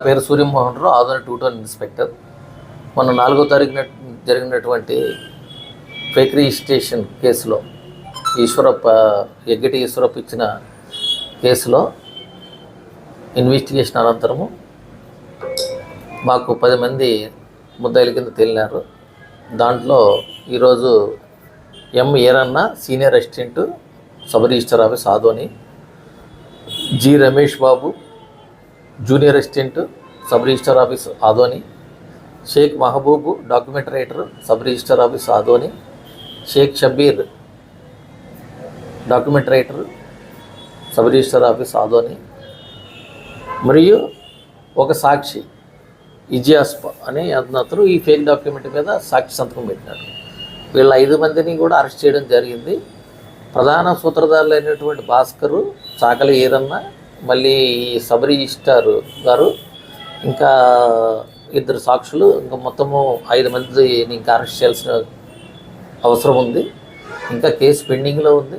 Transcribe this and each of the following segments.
నా పేరు సూర్యమోహన్ రావు ఆదరణ టూ టౌన్ ఇన్స్పెక్టర్. మొన్న నాలుగో తారీఖున జరిగినటువంటి ఫేక్ రిజిస్ట్రేషన్ కేసులో ఈశ్వరప్ప ఎగ్గటి ఈశ్వరప్ప ఇచ్చిన కేసులో ఇన్వెస్టిగేషన్ అనంతరము మాకు పది మంది ముద్దాయిల కింద తేలినారు. దాంట్లో ఈరోజు M Eranna senior assistant sub register office Adoni G Ramesh Babu junior assistant sub register office Adoni Shaik Mahaboob document writer sub register office Adoni Shaik Shabbir document writer sub register office Adoni మరియు ఒక సాక్షి ఇజియాస్ప అనే అతను ఈ fake document మీద సాక్షి సంతకం పెట్టినాడు. వీళ్ళ ఐదు మందిని కూడా అరెస్ట్ చేయడం జరిగింది. ప్రధాన సూత్రధారులు అయినటువంటి భాస్కరు చాకలి ఈరన్న మళ్ళీ ఈ సబ్ రిజిస్టార్ గారు ఇంకా ఇద్దరు సాక్షులు ఇంకా మొత్తము ఐదు మందిని ఇంకా అరెస్ట్ చేయాల్సిన అవసరం ఉంది. ఇంకా కేసు పెండింగ్లో ఉంది.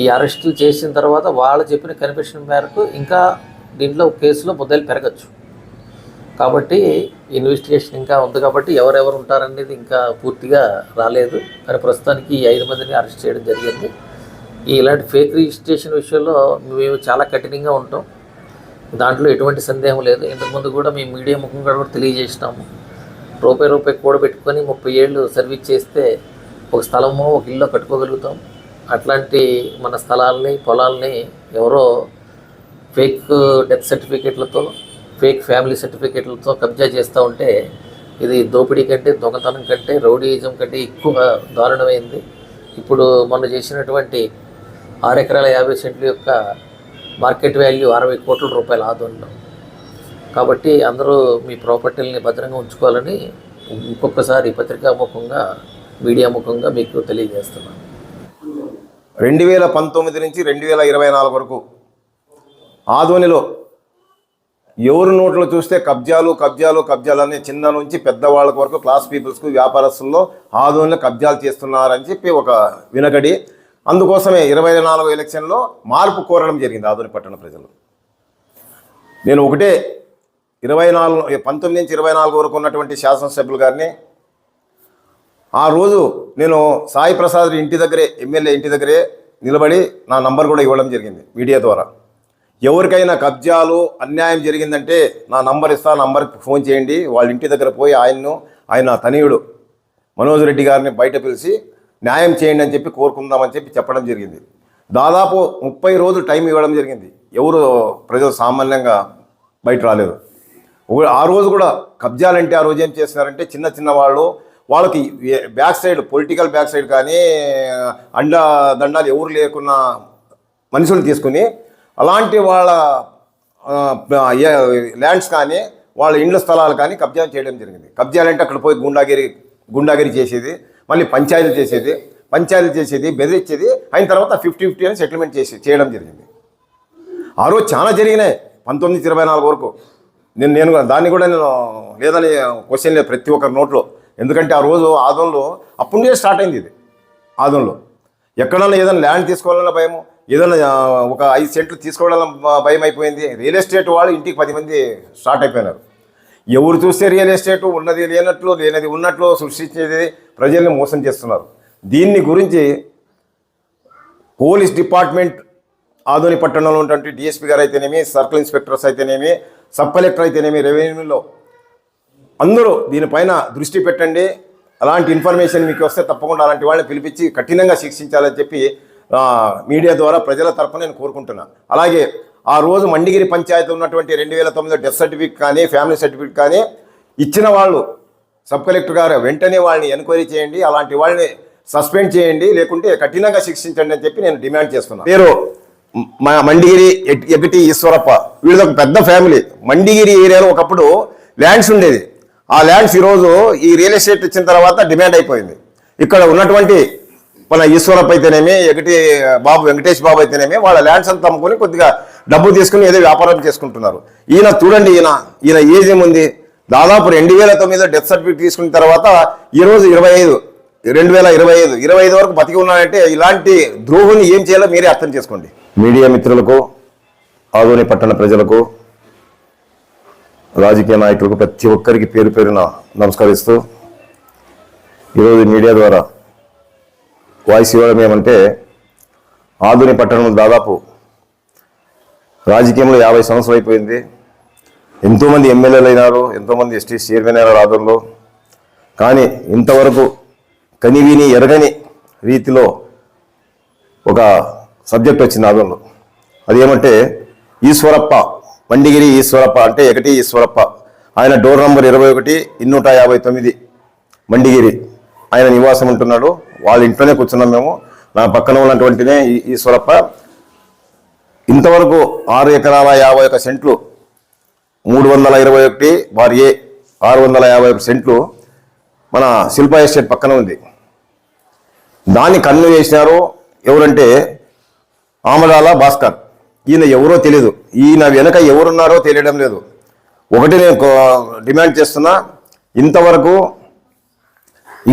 ఈ అరెస్టులు చేసిన తర్వాత వాళ్ళు చెప్పిన కనిపించిన మేరకు ఇంకా దీంట్లో కేసులో ముద్దలు పెరగచ్చు. కాబట్టి ఇన్వెస్టిగేషన్ ఇంకా ఉంది కాబట్టి ఎవరెవరు ఉంటారనేది ఇంకా పూర్తిగా రాలేదు. కానీ ప్రస్తుతానికి ఈ ఐదు మందిని అరెస్ట్ చేయడం జరిగింది. ఇలాంటి ఫేక్ రిజిస్ట్రేషన్ విషయంలో మేము చాలా కఠినంగా ఉంటాం. దాంట్లో ఎటువంటి సందేహం లేదు. ఇంతకుముందు కూడా మేము మీడియా ముఖంగా కూడా తెలియజేసినాము. రూపాయి రూపాయి కూడబెట్టుకొని ముప్పై ఏళ్ళు సర్వీస్ చేస్తే ఒక స్థలమో ఒక ఇల్లు కట్టుకోగలుగుతాం. అట్లాంటి మన స్థలాల్ని పొలాల్ని ఎవరో ఫేక్ డెత్ సర్టిఫికేట్లతో ఫేక్ ఫ్యామిలీ సర్టిఫికేట్లతో కబ్జా చేస్తూ ఉంటే ఇది దోపిడీ కంటే దొంగతనం కంటే రౌడీయిజం కంటే ఎక్కువ దారుణమైంది. ఇప్పుడు మొన్న చేసినటువంటి ఆరు ఎకరాల యాభై సెంట్ల యొక్క మార్కెట్ వాల్యూ అరవై కోట్ల రూపాయల ఆదోళన కాబట్టి అందరూ మీ ప్రాపర్టీలని భద్రంగా ఉంచుకోవాలని ఇంకొకసారి పత్రికా ముఖంగా మీడియా ముఖంగా మీకు తెలియజేస్తున్నాను. రెండు వేల పంతొమ్మిది నుంచి రెండు వేల ఇరవై నాలుగు వరకు ఆధోనిలో ఎవరు నోట్లో చూస్తే కబ్జాలు కబ్జాలు కబ్జాలు అనే చిన్న నుంచి పెద్దవాళ్ళ వరకు క్లాస్ పీపుల్స్కు వ్యాపారస్తుల్లో ఆదోనిలో కబ్జాలు చేస్తున్నారని చెప్పి ఒక వినగడి అందుకోసమే ఇరవై నాలుగు ఎలక్షన్లో మార్పు కోరడం జరిగింది ఆధునిక పట్టణ ప్రజలు. నేను ఒకటే ఇరవై నాలుగు పంతొమ్మిది నుంచి ఇరవై నాలుగు వరకు ఉన్నటువంటి శాసనసభ్యులు గారిని ఆ రోజు నేను సాయి ప్రసాద్ ఇంటి దగ్గరే ఎమ్మెల్యే ఇంటి దగ్గరే నిలబడి నా నంబర్ కూడా ఇవ్వడం జరిగింది మీడియా ద్వారా. ఎవరికైనా కబ్జాలు అన్యాయం జరిగిందంటే నా నంబర్ ఇస్తా నంబర్కి ఫోన్ చేయండి వాళ్ళ ఇంటి దగ్గర పోయి ఆయన్ను ఆయన తనయుడు మనోజ్ రెడ్డి గారిని బయట పిలిచి న్యాయం చేయండి అని చెప్పి కోరుకుందామని చెప్పి చెప్పడం జరిగింది. దాదాపు ముప్పై రోజులు టైం ఇవ్వడం జరిగింది. ఎవరు ప్రజలు సామాన్యంగా బయట రాలేదు. ఆ రోజు కూడా కబ్జాలంటే ఆ రోజు ఏం చేస్తున్నారంటే చిన్న చిన్న వాళ్ళు వాళ్ళకి back side political back side కానీ అండ దండాలు ఎవరు లేకున్న మనుషులు తీసుకుని అలాంటి వాళ్ళ ల్యాండ్స్ కానీ వాళ్ళ ఇండ్ల స్థలాలు కానీ కబ్జా చేయడం జరిగింది. కబ్జాలంటే అక్కడ పోయి గుండాగిరి గుండాగిరి చేసేది. మళ్ళీ పంచాయతీ చేసేది పంచాయతీ చేసేది బెదిరించేది అయిన తర్వాత ఫిఫ్టీ ఫిఫ్టీ అని సెటిల్మెంట్ చేసి చేయడం జరిగింది. ఆ రోజు చాలా జరిగినాయి. పంతొమ్మిది ఇరవై నాలుగు వరకు. నేను నేను దాన్ని కూడా నేను లేదని క్వశ్చన్ లేదు ప్రతి ఒక్కరి నోట్లో. ఎందుకంటే ఆ రోజు ఆదంలో అప్పటి నుంచే స్టార్ట్ అయింది ఇది. ఆదంలో. ఎక్కడన్నా ఏదైనా ల్యాండ్ తీసుకోవాలన్నా భయము ఏదైనా ఒక ఐదు సెంట్లు తీసుకోవాలన్న భయం అయిపోయింది. రియల్ ఎస్టేట్ వాళ్ళు ఇంటికి పది మంది స్టార్ట్ అయిపోయినారు. ఎవరు చూస్తే రియల్ ఎస్టేట్ ఉన్నది లేనట్లు లేనది ఉన్నట్లు సృష్టించేది. ప్రజల్ని మోసం చేస్తున్నారు. దీన్ని గురించి పోలీస్ డిపార్ట్మెంట్ ఆధుని పట్టణంలో ఉన్నటువంటి డిఎస్పీ గారు అయితేనేమి సర్కిల్ ఇన్స్పెక్టర్స్ అయితేనేమి సబ్ కలెక్టర్ అయితేనేమి రెవెన్యూలో అందరూ దీనిపైన దృష్టి పెట్టండి. అలాంటి ఇన్ఫర్మేషన్ మీకు వస్తే తప్పకుండా అలాంటి వాళ్ళని పిలిపించి కఠినంగా శిక్షించాలని చెప్పి మీడియా ద్వారా ప్రజల తరఫున నేను కోరుకుంటున్నాను అలాగే ఆ రోజు మండిగిరి పంచాయతీ ఉన్నటువంటి రెండు వేల తొమ్మిదిలో డెత్ సర్టిఫికేట్ కానీ ఫ్యామిలీ సర్టిఫికేట్ కానీ ఇచ్చిన వాళ్ళు సబ్ కలెక్టర్ గారు వెంటనే వాళ్ళని ఎంక్వైరీ చేయండి అలాంటి వాళ్ళని సస్పెండ్ చేయండి లేకుంటే కఠినంగా శిక్షించండి అని చెప్పి నేను డిమాండ్ చేస్తున్నాను పేరు మా మండిగిరి ఎగిటి ఈశ్వరప్ప. వీళ్ళది ఒక పెద్ద ఫ్యామిలీ. మండిగిరి ఏరియాలో ఒకప్పుడు ల్యాండ్స్ ఉండేది. ఆ ల్యాండ్స్ ఈరోజు ఈ రియల్ ఎస్టేట్ ఇచ్చిన తర్వాత డిమాండ్ అయిపోయింది. ఇక్కడ ఉన్నటువంటి మన ఈశ్వరప్ప అయితేనేమి ఎగటి బాబు వెంకటేష్ బాబు అయితేనేమి వాళ్ళ ల్యాండ్స్ అంతా అమ్ముకొని కొద్దిగా డబ్బు తీసుకుని ఏదో వ్యాపారం చేసుకుంటున్నారు. ఈయన చూడండి ఈయన ఈయన ఏజ్ ఏముంది? దాదాపు రెండు వేల తొమ్మిదిలో డెత్ సర్టిఫికేట్ తీసుకున్న తర్వాత ఈరోజు ఇరవై ఐదు రెండు వేల ఇరవై ఐదు ఇరవై ఐదు వరకు బతికి ఉన్నాడంటే ఇలాంటి ద్రోహుని ఏం చేయాలో మీరే అర్థం చేసుకోండి. మీడియా మిత్రులకు ఆదోని పట్టణ ప్రజలకు రాజకీయ నాయకులకు ప్రతి ఒక్కరికి పేరు పేరున నమస్కరిస్తూ ఈరోజు మీడియా ద్వారా వాయిస్ ఇవ్వడం ఏమంటే ఆధుని పట్టణంలో దాదాపు రాజకీయంలో యాభై సంవత్సరాలు అయిపోయింది. ఎంతోమంది ఎమ్మెల్యేలు అయినారు ఎంతోమంది ఎస్టీ చైర్మన్ అయినారు ఆదంలో కానీ ఇంతవరకు కనివిని ఎరగని రీతిలో ఒక సబ్జెక్ట్ వచ్చింది ఆదంలో అది ఏమంటే ఈశ్వరప్ప మండిగిరి ఈశ్వరప్ప అంటే ఒకటి ఈశ్వరప్ప. ఆయన డోర్ నంబర్ ఇరవై ఒకటి ఇన్నూట యాభై తొమ్మిది మండిగిరి. ఆయన నివాసం ఉంటున్నాడు. వాళ్ళ ఇంట్లోనే కూర్చున్నాం మేము. నా పక్కన ఉన్నటువంటినే ఈ ఈశ్వరప్ప. ఇంతవరకు ఆరు ఎకరాల యాభై ఒక సెంట్లు మూడు వందల ఇరవై ఒకటి బార్ ఏ ఆరు వందల యాభై ఒకటి సెంట్లు మన శిల్ప ఎస్టేట్ పక్కన ఉంది. దాన్ని కన్ను చేసినారు ఎవరంటే ఆమడాల భాస్కర్. ఈయన ఎవరో తెలియదు ఈయన వెనక ఎవరున్నారో తెలియడం లేదు. ఒకటి నేను డిమాండ్ చేస్తున్నా ఇంతవరకు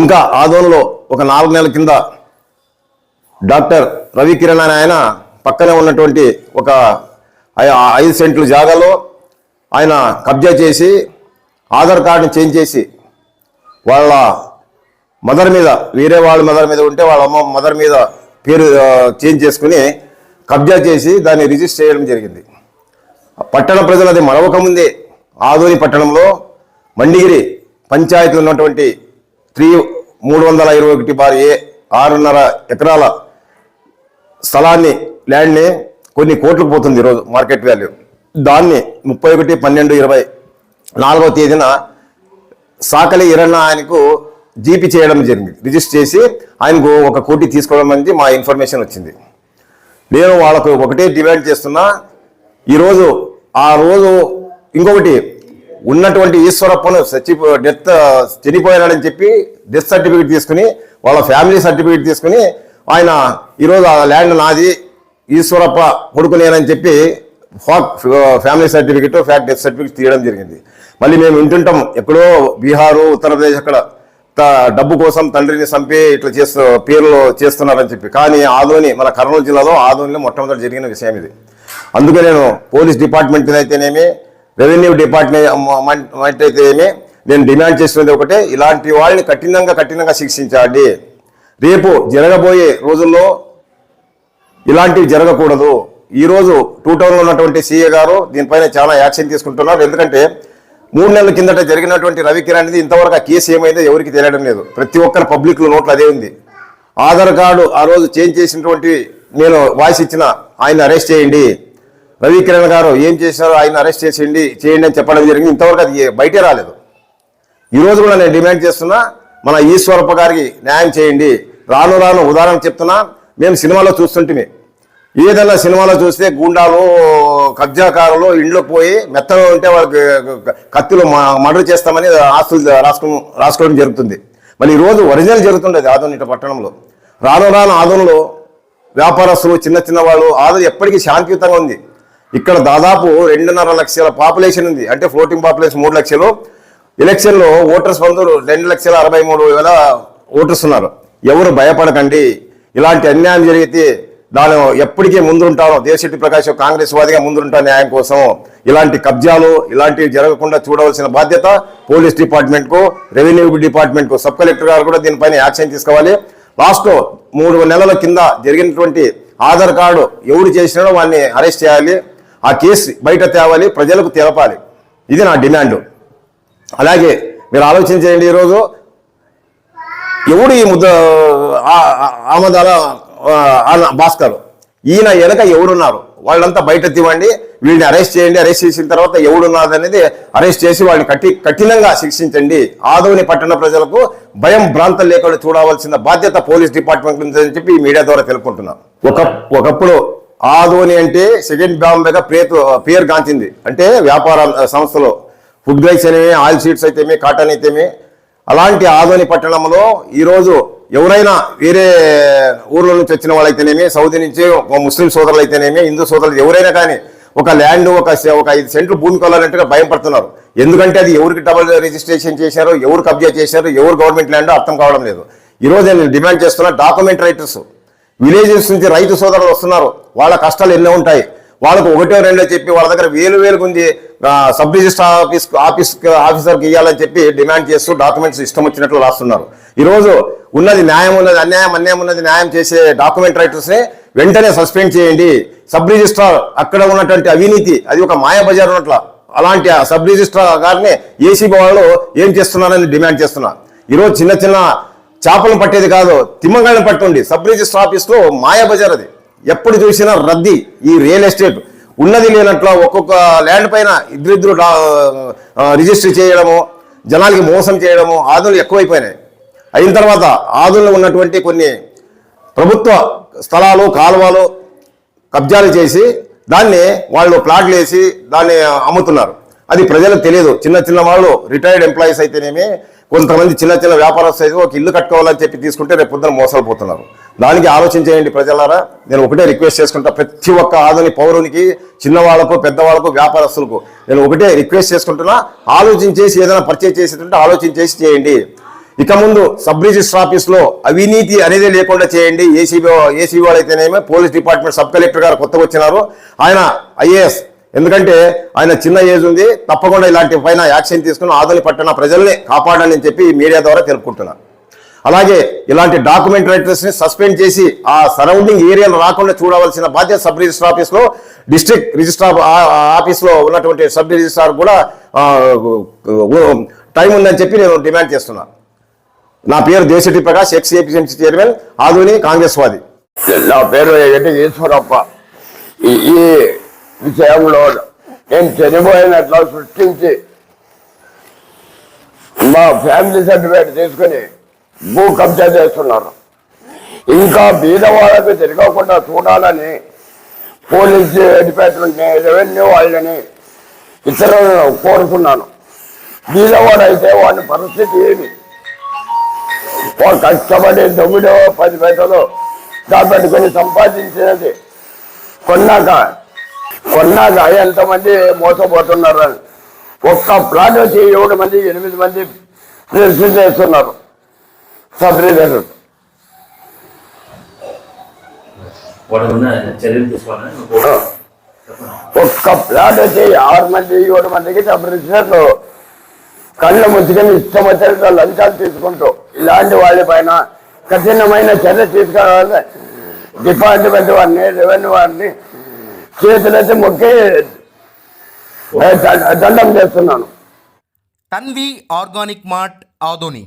ఇంకా ఆదోన్లో ఒక నాలుగు నెలల కింద డాక్టర్ రవికిరణ్ అనే ఆయన పక్కనే ఉన్నటువంటి ఒక ఐదు సెంట్లు జాగాలో ఆయన కబ్జా చేసి ఆధార్ కార్డుని చేంజ్ చేసి వాళ్ళ మదర్ మీద వేరే వాళ్ళ మదర్ మీద ఉంటే వాళ్ళ అమ్మ మదర్ మీద పేరు చేంజ్ చేసుకుని కబ్జా చేసి దాన్ని రిజిస్టర్ చేయడం జరిగింది. పట్టణ ప్రజలు అది మరవకముందే ఆదోని పట్టణంలో మండిగిరి పంచాయతీ ఉన్నటువంటి త్రీ మూడు వందల ఇరవై ఒకటి బార్ ఏ ఆరున్నర ఎకరాల స్థలాన్ని ల్యాండ్ని కొన్ని కోట్లకు పోతుంది ఈరోజు మార్కెట్ వాల్యూ. దాన్ని ముప్పై ఒకటి పన్నెండు ఇరవై నాలుగవ తేదీన సాకలి ఇరన్న ఆయనకు జీపీ చేయడం జరిగింది. రిజిస్టర్ చేసి ఆయనకు ఒక కోటి తీసుకోవడం అనేది మా ఇన్ఫర్మేషన్ వచ్చింది. నేను వాళ్ళకు ఒకటే డిమాండ్ చేస్తున్నా ఈరోజు ఆ రోజు ఇంకొకటి ఉన్నటువంటి ఈశ్వరప్పను చచ్చి డెత్ చనిపోయాడని చెప్పి డెత్ సర్టిఫికేట్ తీసుకుని వాళ్ళ ఫ్యామిలీ సర్టిఫికేట్ తీసుకుని ఆయన ఈరోజు ఆ ల్యాండ్ నాది ఈశ్వరప్ప కొడుకు నేనని చెప్పి fake family certificate fact death certificate తీయడం జరిగింది. మళ్ళీ మేము వింటుంటాం ఎక్కడో బీహారు ఉత్తరప్రదేశ్ అక్కడ డబ్బు కోసం తండ్రిని చంపి ఇట్లా చేస్తూ పేర్లు చేస్తున్నారని చెప్పి. కానీ ఆదోని మన కర్నూలు జిల్లాలో ఆదోనిలో మొట్టమొదటి జరిగిన విషయం ఇది. అందుకే నేను పోలీస్ డిపార్ట్మెంట్ అయితేనేమి రెవెన్యూ డిపార్ట్మెంట్ అయితేనేమి నేను డిమాండ్ చేస్తున్నది ఒకటే ఇలాంటి వాళ్ళని కఠినంగా కఠినంగా శిక్షించాలి. రేపు జరగబోయే రోజుల్లో ఇలాంటివి జరగకూడదు. ఈరోజు టూ టౌన్లో ఉన్నటువంటి సీఏ గారు దీనిపైన చాలా యాక్షన్ తీసుకుంటున్నారు. ఎందుకంటే మూడు నెలల కిందట జరిగినటువంటి రవికిరణ్ అనేది ఇంతవరకు ఆ కేసు ఏమైందో ఎవరికి తెలియడం లేదు. ప్రతి ఒక్కరు పబ్లిక్ నోట్లు అదే ఉంది. ఆధార్ కార్డు ఆ రోజు చేంజ్ చేసినటువంటి నేను వాయిస్ ఇచ్చిన ఆయన అరెస్ట్ చేయండి. రవికిరణ్ గారు ఏం చేశారో ఆయన అరెస్ట్ చేసేయండి చేయండి అని చెప్పడం జరిగింది. ఇంతవరకు అది బయటే రాలేదు. ఈరోజు కూడా నేను డిమాండ్ చేస్తున్నా మన ఈశ్వరప్ప గారికి న్యాయం చేయండి. రాను రాను ఉదాహరణ చెప్తున్నా మేము సినిమాలో చూస్తుంటిమి. ఏదైనా సినిమాలో చూస్తే గుండాలు కబ్జాకారులు ఇంట్లో పోయి మెత్తగా ఉంటే వాళ్ళకి కత్తులు మర్డర్ చేస్తామని ఆస్తులు రాసుకో రాసుకోవడం జరుగుతుంది. మళ్ళీ ఈరోజు ఒరిజినల్ జరుగుతుండేది ఆదోని పట్టణంలో. రాను రాను ఆదోన్లో వ్యాపారస్తులు చిన్న చిన్న వాళ్ళు ఆదోని ఎప్పటికీ శాంతియుతంగా ఉంది. ఇక్కడ దాదాపు రెండున్నర లక్షల పాపులేషన్ ఉంది. అంటే ఫ్లోటింగ్ పాపులేషన్ మూడు లక్షలు. ఎలక్షన్లో ఓటర్స్ బంధువులు రెండు లక్షల అరవై మూడు వేల ఓటర్స్ ఉన్నారు. ఎవరు భయపడకండి. ఇలాంటి అన్యాయం జరిగితే దాని ఎప్పటికీ ముందుంటాను. దేశెట్టి ప్రకాష్ కాంగ్రెస్ వాదిగా ముందుంటాను న్యాయం కోసం. ఇలాంటి కబ్జాలు ఇలాంటివి జరగకుండా చూడవలసిన బాధ్యత పోలీస్ డిపార్ట్మెంట్కు రెవెన్యూ డిపార్ట్మెంట్కు సబ్ కలెక్టర్ గారు కూడా దీనిపైన యాక్షన్ తీసుకోవాలి. లాస్ట్ మూడు నెలల కింద జరిగినటువంటి ఆధార్ కార్డు ఎవరు చేసినాడో వాడిని అరెస్ట్ చేయాలి. ఆ కేసు బయట తేవాలి ప్రజలకు తెలపాలి. ఇది నా డిమాండ్. అలాగే మీరు ఆలోచన చేయండి ఈరోజు. ఎవడు ఈ ముద్ద ఆ- ఆమదాల భాస్కర్ ఈయన వెనక ఎవరున్నారు వాళ్ళంతా బయట తీవండి వీళ్ళని అరెస్ట్ చేయండి అరెస్ట్ చేసిన తర్వాత ఎవడున్నారు అనేది అరెస్ట్ చేసి వాళ్ళని కఠి కఠినంగా శిక్షించండి. ఆదోని పట్టణ ప్రజలకు భయం భ్రాంతం లేకుండా చూడవలసిన బాధ్యత పోలీస్ డిపార్ట్మెంట్ ఉందని చెప్పి మీడియా ద్వారా తెలుపుకుంటున్నాం. ఒక ఒకప్పుడు ఆదోని అంటే సెకండ్ బాంబేగా పేరు పేరు గాంచింది. అంటే వ్యాపార సంస్థలో ఫుడ్ గ్రైస్ అనేవి ఆయిల్ షీట్స్ అయితేమే కాటన్ అయితేమే అలాంటి ఆదోని పట్టణంలో ఈరోజు ఎవరైనా వేరే ఊర్ల నుంచి వచ్చిన వాళ్ళైతేనేమి సౌదీ నుంచి ఒక ముస్లిం సోదరులు అయితేనేమి హిందూ సోదరులు ఎవరైనా కానీ ఒక ల్యాండ్ ఒక సె- ఒక ఐదు సెంట్లు భూమి కొనాలంటే భయం పడుతున్నారు. ఎందుకంటే అది ఎవరికి డబుల్ రిజిస్ట్రేషన్ చేశారో ఎవరు కబ్జా చేశారో ఎవరు గవర్నమెంట్ ల్యాండ్ అర్థం కావడం లేదు. ఈరోజు నేను డిమాండ్ చేస్తున్నా డాక్యుమెంట్ రైటర్స్ విలేజెస్ నుంచి రైతు సోదరులు వస్తున్నారు. వాళ్ళ కష్టాలు ఎన్నో ఉంటాయి. వాళ్ళకు ఒకటో రెండో చెప్పి వాళ్ళ దగ్గర వేలు వేలు గుంజి సబ్ రిజిస్టర్ ఆఫీస్ ఆఫీస్ ఆఫీసర్కి ఇవ్వాలని చెప్పి డిమాండ్ చేస్తూ డాక్యుమెంట్స్ ఇష్టం వచ్చినట్లు రాస్తున్నారు. ఈరోజు ఉన్నది న్యాయం ఉన్నది అన్యాయం అన్యాయం ఉన్నది న్యాయం చేసే డాక్యుమెంట్ రైటర్స్ని వెంటనే సస్పెండ్ చేయండి. సబ్ రిజిస్ట్రార్ అక్కడ ఉన్నటువంటి అవినీతి అది ఒక మాయాబజార్ ఉన్నట్ల. అలాంటి ఆ సబ్ రిజిస్ట్రార్ గారిని ఏసీబీ వాళ్ళు ఏం చేస్తున్నారని డిమాండ్ చేస్తున్నారు. ఈరోజు చిన్న చిన్న చేపలు పట్టేది కాదు తిమ్మగాళ్ళని పట్టుండి. సబ్ రిజిస్టర్ ఆఫీస్లో మాయాబజార్ అది. ఎప్పుడు చూసినా రద్దీ ఈ రియల్ ఎస్టేట్. ఉన్నది లేనట్లు ఒక్కొక్క ల్యాండ్ పైన ఇద్దరిద్దరు రిజిస్టర్ చేయడము జనాలకి మోసం చేయడము ఆదులు ఎక్కువైపోయినాయి. అయిన తర్వాత ఆదుల్లో ఉన్నటువంటి కొన్ని ప్రభుత్వ స్థలాలు కాలువలు కబ్జాలు చేసి దాన్ని వాళ్ళు ప్లాట్లు వేసి దాన్ని అమ్ముతున్నారు. అది ప్రజలకు తెలియదు. చిన్న చిన్న వాళ్ళు రిటైర్డ్ ఎంప్లాయీస్ అయితేనేమి కొంతమంది చిన్న చిన్న వ్యాపారస్తు అయితే ఒక ఇల్లు కట్టుకోవాలని చెప్పి తీసుకుంటే రేపు పొద్దున మోసాలు పోతున్నారు దానికి ఆలోచించేయండి ప్రజలారా. నేను ఒకటే రిక్వెస్ట్ చేసుకుంటా. ప్రతి ఒక్క ఆధుని పౌరునికి చిన్నవాళ్ళకు పెద్దవాళ్ళకు వ్యాపారస్తులకు నేను ఒకటే రిక్వెస్ట్ చేసుకుంటున్నా. ఆలోచించేసి ఏదైనా పర్చేజ్ చేసేటంటే ఆలోచించేసి చేయండి. ఇక ముందు సబ్ రిజిస్టర్ ఆఫీస్లో అవినీతి అనేది లేకుండా చేయండి. ఏసీబీ ఏసీబీ వాళ్ళైతేనేమో పోలీస్ డిపార్ట్మెంట్ సబ్ కలెక్టర్ గారు కొత్తగా వచ్చినారు. ఆయన ఐఏఎస్ ఎందుకంటే ఆయన చిన్న ఏజ్ ఉంది తప్పకుండా ఇలాంటి పైన యాక్షన్ తీసుకుని ఆదోని పట్టణ ప్రజల్ని కాపాడాలని చెప్పి మీడియా ద్వారా తెలుపుకుంటున్నాను అలాగే ఇలాంటి డాక్యుమెంట్ రైటర్స్ని సస్పెండ్ చేసి ఆ సరౌండింగ్ ఏరియాలు రాకుండా చూడవలసిన బాధ్యత సబ్ రిజిస్టర్ ఆఫీస్లో డిస్ట్రిక్ట్ రిజిస్ట్రార్ ఆఫీస్లో ఉన్నటువంటి సబ్ రిజిస్ట్రార్ కూడా టైం ఉందని చెప్పి నేను డిమాండ్ చేస్తున్నా. నా పేరు Desati Prakash ex APMC chairman Adoni Congress వాది నా పేరు ఎగటి ఈశ్వరప్ప. ఈ ఈ విషయంలో నేను చనిపోయినట్లు సృష్టించి మా ఫ్యామిలీ సర్టిఫికేట్ తీసుకుని భూ కబ్జా చేస్తున్నారు. ఇంకా బీదవాళ్ళకు తిరగకుండా చూడాలని పోలీస్ డిపార్ట్మెంట్ని రెవెన్యూ వాళ్ళని ఇతరులను కోరుతున్నాను బీదవాడైతే వాడి పరిస్థితి ఏమి? వాడు కష్టపడి దొమ్మిడో పది పైసలు దాపెట్టుకొని సంపాదించినది కొన్నాక కొన్నాక ఎంతమంది మోసపోతున్నారు అని. ఒక్క ప్లాట్ వచ్చి ఏడు మంది ఎనిమిది మంది రిజిస్టర్ చేస్తున్నారు సబ్ రిజిస్టర్. చెప్పండి. ఒక్క ప్లాట్ వచ్చి ఆరు మంది ఏడు మందికి సబ్ రిజిస్టర్లు కళ్ళు ముచ్చుకొని ఇష్టం వచ్చినట్టు లంచాలు తీసుకుంటూ ఇలాంటి వాళ్ళ పైన కఠినమైన చర్య తీసుకోవాలని డిపార్ట్మెంట్ వారిని రెవెన్యూ వారిని చేతులైతే మొక్కి దండం చేస్తున్నాను. Tanvi organic mart Adoni.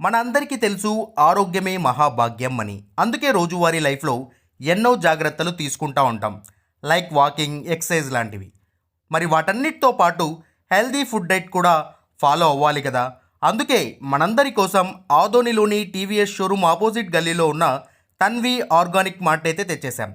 మన అందరికీ తెలుసు ఆరోగ్యమే మహాభాగ్యం అని. అందుకే రోజువారీ లైఫ్లో ఎన్నో జాగ్రత్తలు తీసుకుంటా ఉంటాం. లైక్ వాకింగ్ ఎక్సర్సైజ్ లాంటివి. మరి వాటన్నిటితో పాటు హెల్దీ ఫుడ్ డైట్ కూడా ఫాలో అవ్వాలి కదా. అందుకే మనందరి కోసం ఆదోనిలోని టీవీఎస్ షోరూమ్ ఆపోజిట్ గల్లీలో ఉన్న తన్వి ఆర్గానిక్ మార్ట్ అయితే తెచ్చేశాం.